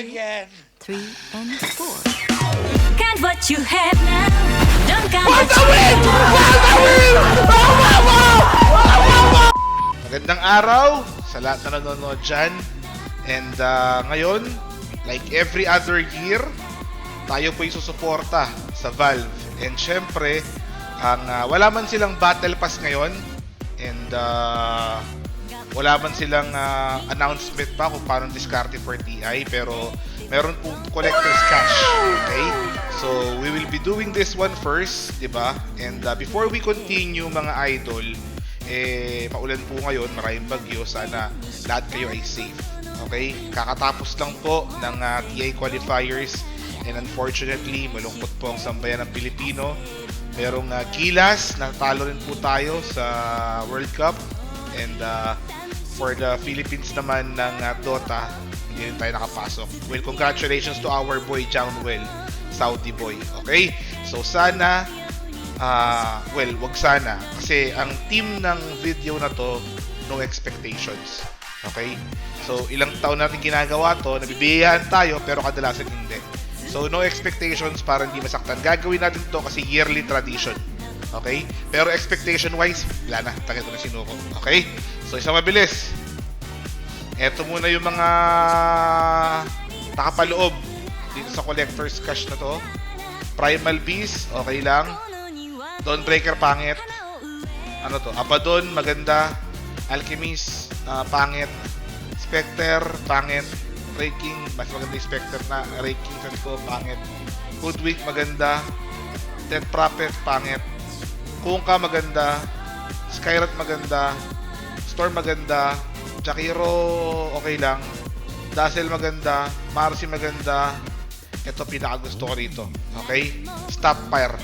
again. three, and four. Can't what you have now. Don't count what you Magandang araw sa lahat na nanonood dyan. And uh, ngayon, like every other year, tayo po susuporta sa Valve. And syempre, ang uh, wala man silang battle pass ngayon and uh, wala man silang uh, announcement pa kung paano diskarte for TI pero meron po collector's cash okay? So we will be doing this one first di ba? And uh, before we continue mga idol eh maulan po ngayon maraming bagyo sana lahat kayo ay safe okay? Kakatapos lang po ng uh, TI qualifiers and unfortunately malungkot po ang sambayan ng Pilipino. Merong uh, kilas natalo rin po tayo sa World Cup and uh, for the Philippines naman ng uh, Dota hindi rin tayo nakapasok. Well congratulations to our boy Jownwell Saudi boy. Okay? So sana ah well wag sana. Kasi ang team ng video na to no expectations. Okay? So ilang taon natin ginagawa to nabibiyahan tayo pero kadalasan hindi. So, no expectations para hindi masaktan. Gagawin natin to kasi yearly tradition. Okay? Pero expectation-wise, wala na. Takit ko na sinuko. Okay? So, isa mabilis. Ito muna yung mga nakapaloob dito sa collector's cash na to. Primal Beast, okay lang. Dawnbreaker, pangit. Ano to? Abaddon, maganda. Alchemist, ah, pangit. Spectre, pangit. Raid King, mas maganda yung Spectre na Raid King sabi ko, pangit. Hoodwink, maganda. Death Prophet, pangit. Kungka, maganda. Skyrat, maganda. Storm, maganda. Jakiro, okay lang. Dazzle, maganda. Marcy, maganda. Ito, pinakagusto ko rito. Okay? Stop Fire.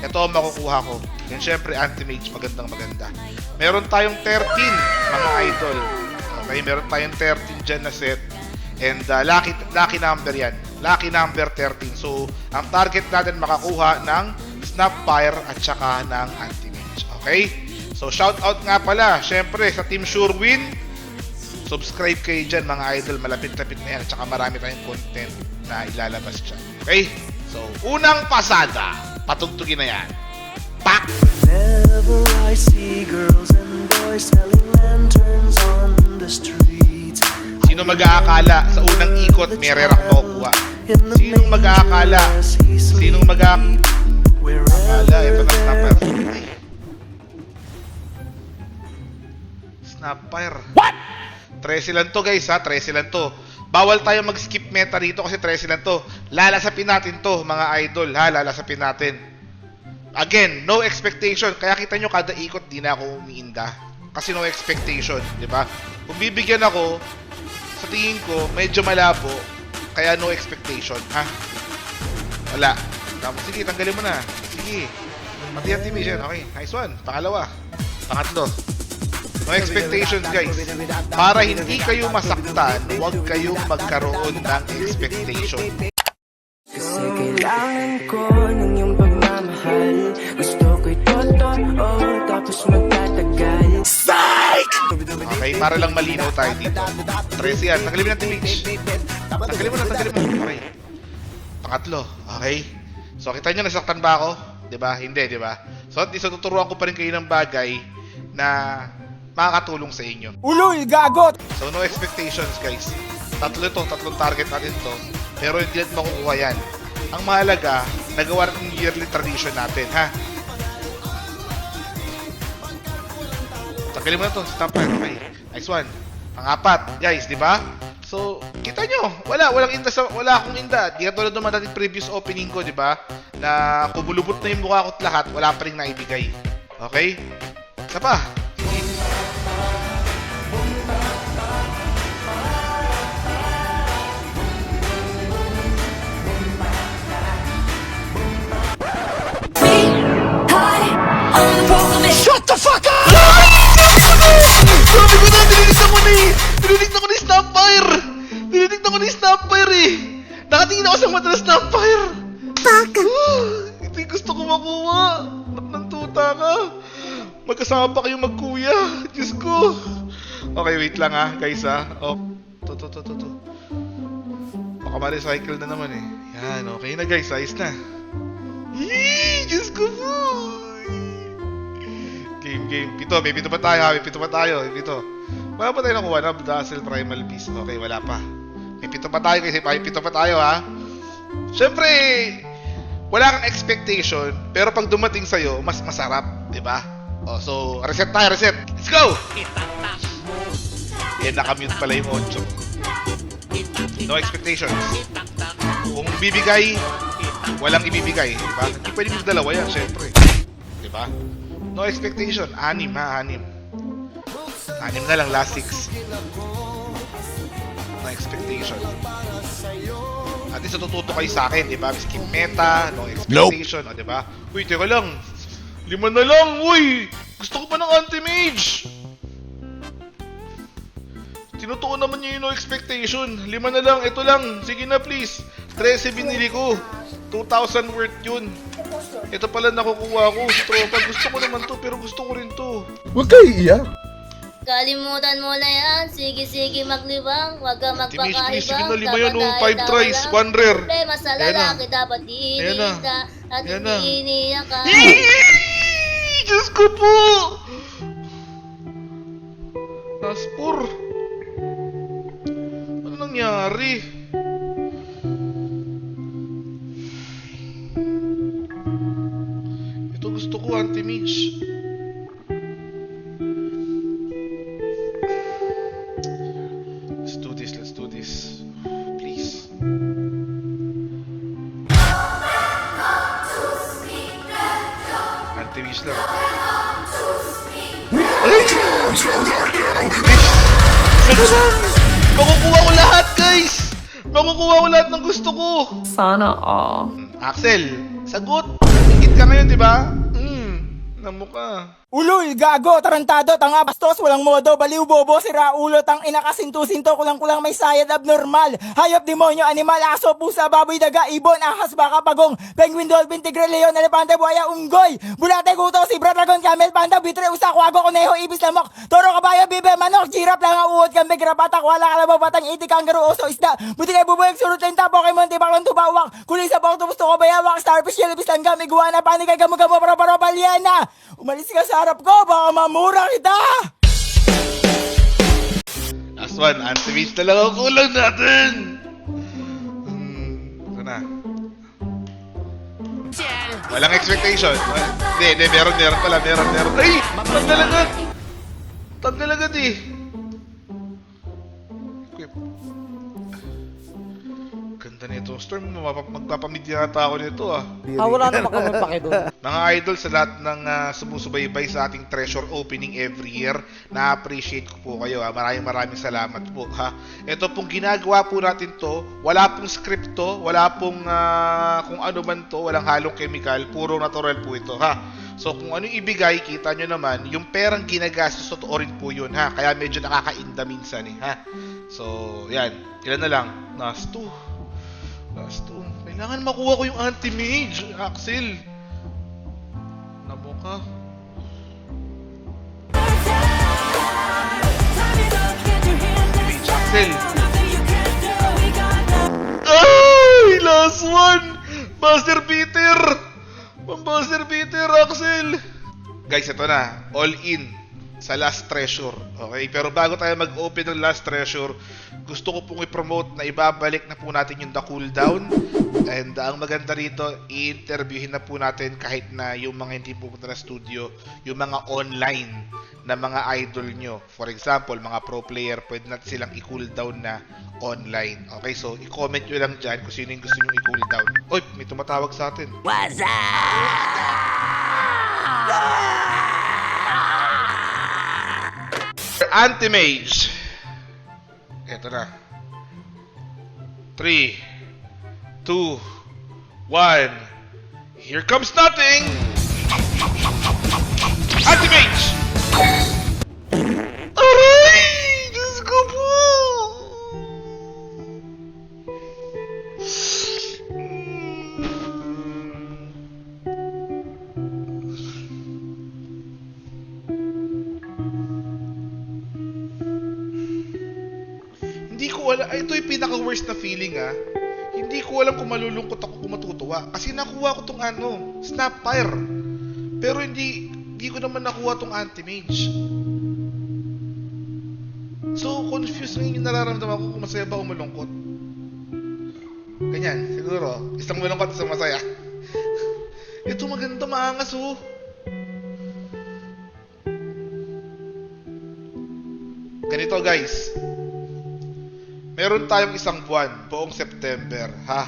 Ito ang makukuha ko. Yan syempre, Anti-Mage, magandang maganda. Meron tayong 13, mga idol. Okay, meron tayong 13 dyan na set. And uh, lucky, lucky number yan. Lucky number 13. So, ang target natin makakuha ng Snapfire at saka ng Anti-Mage. Okay? So, shout out nga pala, syempre, sa Team Surewin. Subscribe kayo dyan, mga idol. Malapit-lapit na yan. At saka marami tayong content na ilalabas dyan. Okay? So, unang pasada. Patugtugin na yan. Pak! Whenever I see girls and boys selling lanterns on the streets. Sino mag-aakala sa unang ikot may rerak makukuha? Sinong mag-aakala? Sinong mag-aakala? Akala, ito na snapper. Snapper. What? 13 lang to guys ha, 13 lang to. Bawal tayo mag-skip meta dito kasi 13 lang to. Lalasapin natin to mga idol ha, lalasapin natin. Again, no expectation. Kaya kita nyo kada ikot di na ako umiinda. Kasi no expectation, di ba? Kung bibigyan ako, sa tingin ko, medyo malabo. Kaya no expectation, ha? Wala. Tama, sige, tanggalin mo na. Sige. Pati ang yan. Okay, nice one. Pangalawa. Pangatlo. No expectations, guys. Para hindi kayo masaktan, huwag kayong magkaroon ng expectation. Kasi kailangan ko para lang malinaw tayo dito. 13 yan. Tanggalin mo natin, Mitch. Tanggalin mo na, tanggalin mo. Okay. Pangatlo. Okay. So, kita nyo, nasaktan ba ako? ba? Hindi, 'di ba? So, at least, tuturuan ko pa rin kayo ng bagay na makakatulong sa inyo. Uloy, gagot! So, no expectations, guys. Tatlo ito, tatlong target natin to. Pero hindi natin makukuha yan. Ang mahalaga, nagawa natin yung yearly tradition natin, ha? Tanggalin mo na to, stop time, okay? Nice one. Pangapat, guys, di ba? So, kita nyo, wala, walang inda sa, wala akong inda. Di katulad naman natin previous opening ko, di ba? Na kumulubot na yung mukha ko at lahat, wala pa rin naibigay. Okay? Isa pa. Na Snapfire eh! Nakatingin ako sa mata ng Snapfire! Baka! Ito yung gusto ko makuha! Ba't ng tuta ka? Magkasama pa kayong magkuya! Diyos ko! Okay, wait lang ah, guys ah. Oh. To, to, to, to, to. Baka ma-recycle na naman eh. Yan, okay na guys. Ayos na. Yee! Diyos ko po! Game, game. Pito, may pito pa tayo ha. May pito pa tayo. May pito. Wala pa tayo nakuha na Dazzle Primal Beast. Okay, wala pa. May pito pa tayo kasi may pito pa tayo ha. Siyempre, wala kang expectation, pero pag dumating sa'yo, mas masarap, di ba? Oh, so, reset tayo, reset. Let's go! Eh, nakamute pala yung audio. No expectations. Kung bibigay, walang ibibigay, di ba? Hindi pwede yung dalawa yan, syempre. Di ba? No expectation. Anim ha, anim. Anim na lang, last six. No expectation. At least natututo kayo sa akin, di ba? Miski meta, no expectation, o, di ba? Uy, teka lang. Lima na lang, uy! Gusto ko pa ng anti-mage! Tinutuon naman niya yung no expectation. Lima na lang, ito lang. Sige na, please. 13 binili ko. 2,000 worth yun. Ito pala nakukuha ko. Tropa, gusto ko naman to, pero gusto ko rin to. Huwag kayo iiyak. Kalimutan mo na yan. Sige, sige, maglibang. Huwag ka magpakaibang. please. Sige na, lima Dapat yan, oh. Five tries, one rare. Problema sa Ayan na. lalaki, dapat Ayan na. iinita. At Ayan na. hindi iniyak ka. Diyos ko po! Naspor. Ano nangyari? Ito gusto ko, anti-mage. Let's Lang. Makukuha ko lahat, guys! Makukuha ko lahat ng gusto ko! Sana all. Axel, sagot! Ingit ka ngayon, di ba? Hmm, namuka. Ulul, gago, tarantado, tanga, bastos, walang modo, baliw, bobo, sira, ulo, tang ina, kasinto-sinto, kulang-kulang may sayad, abnormal, hayop, demonyo, animal, aso, pusa, baboy, daga, ibon, ahas, baka, pagong, penguin, dolphin, tigre, leon, elepante, buhaya, unggoy, bulate, guto, zebra, dragon, camel, panda, bitre, usa, kwago, kuneho, ibis, lamok, toro, kabayo, bibe, manok, girap, lang, uod, kambing, karapatak, wala, kalabaw, batang, iti, kangaroo, oso, isda, buti kay bubuyag, surut, lenta, pokemon, tibak, tubawak, kuling sa bawang, tubos, tuko, bayawak, starfish, jellyfish, langgam, iguana, panig, kay gamo, gamo, paro, paro, palyana, umalis ka sa harap ko, baka mamura kita! Last one, anti-mage na lang ang kulang natin! Hmm, ito na. Walang expectation. Wal- Hindi, hindi, meron, meron pala, meron, meron. Ay! Tanggal agad! Tanggal agad eh! Ganda nito. Storm, mapap- magpapamidya na ako nito ah. Ah, wala naman kami pakidon. Mga idol, sa lahat ng ah, sumusubaybay sa ating treasure opening every year, na-appreciate ko po kayo. Ah. Maraming maraming salamat po. Ha? Ito pong ginagawa po natin to, wala pong script to, wala pong ah, kung ano man to, walang halong chemical, puro natural po ito. Ha? So kung ano ibigay, kita nyo naman, yung perang ginagastos, totoo rin po yun ha. Kaya medyo nakakainda minsan eh ha. So yan, ilan na lang? Nas 2, Plus Kailangan makuha ko yung anti-mage, Axel. Naboka. Axel. Ay! Last one! Buster Peter! Pang Buster Peter, Axel! Guys, ito na. All in sa last treasure. Okay? Pero bago tayo mag-open ng last treasure, gusto ko pong i-promote na ibabalik na po natin yung The Cooldown. And uh, ang maganda rito, i-interviewin na po natin kahit na yung mga hindi pupunta na studio, yung mga online na mga idol nyo. For example, mga pro player, pwede natin silang i-cooldown na online. Okay, so i-comment nyo lang dyan kung sino yung gusto nyo i-cooldown. Oy, may tumatawag sa atin. Anti-Mage. Ito na. 3, 2, 1. Here comes nothing! Anti-Mage! Ko wala, ay, ito yung pinaka-worst na feeling ah. Hindi ko alam kung malulungkot ako kung matutuwa. Kasi nakuha ko tong ano, Snapfire. Pero hindi, hindi ko naman nakuha tong anti-mage. So, confused ngayon yung nararamdaman ko kung masaya ba o malungkot. Ganyan, siguro. Isang malungkot, isang masaya. Ito maganda, maangas oh. Ganito guys. Meron tayong isang buwan, buong September, ha?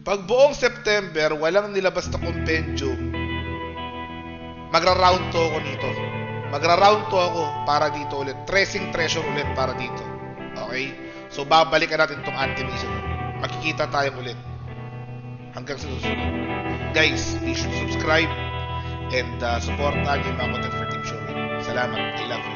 Pag buong September, walang nilabas na compendium, magra-round to ako nito. Magra-round to ako para dito ulit. Tracing treasure ulit para dito. Okay? So, babalikan natin tong anti-mission. Makikita tayo ulit. Hanggang sa susunod. Guys, please subscribe and uh, supportahan yung mga content for Team Showing. Salamat. I love you.